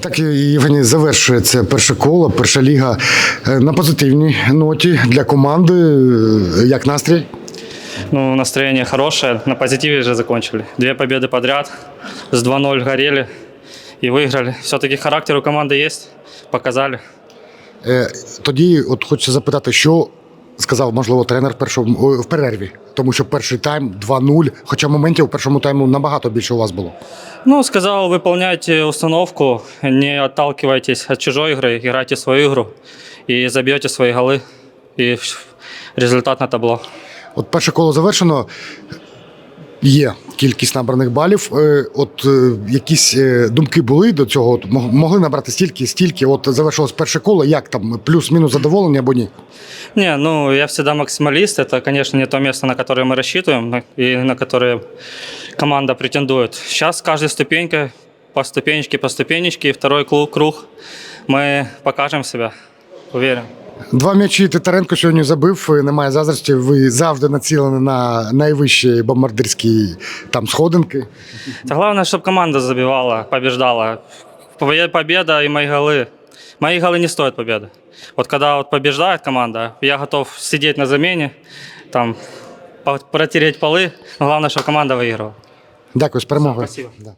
Так і Євгеній завершується перше коло, перша ліга е, на позитивній ноті для команди. Е, Як настрій? Ну, настроение хорошее, на позитиве же закончили. Две победы подряд, с 2-0 горели и выиграли. Все-таки характер у команды есть, показали. Е, Тоді от хочеться запитати, що сказав, можливо, тренер в першому о, в перерві, тому що перший тайм 2-0, хоча моментів у першому тайму набагато більше у вас було. Ну, сказал, выполняйте установку, не отталкивайтесь от чужой игры, играйте свою игру и забьете свои голы. И результат на табло. От перше коло завершено. Є кількість набраних балів. Е, От е, якісь е, думки були до цього? От мог- могли набрати стільки, стільки. От завершилось перше коло. Як там плюс-мінус задоволення або ні? Не, ну, я всегда максималист. Это, конечно, не то место, на которое мы рассчитываем на- и на которое команда претендует. Сейчас каждой ступенькой, по ступенечке, по ступенечке, и второй круг, круг мы покажем себя, уверен. Два м'ячі Титаренко сьогодні забив. е, Немає заздрості. Ви завжди націлені на найвищі бомбардирські там сходинки. Это главное, чтобы команда забивала, побеждала. Побе- Победа и мои голы. Мои голы не стоят победы. Вот когда вот побеждает команда, я готов сидеть на замене, там, по- протереть полы. Но главное, чтобы команда выигрывала. Дякую, з перемогою. Спасибо. Да.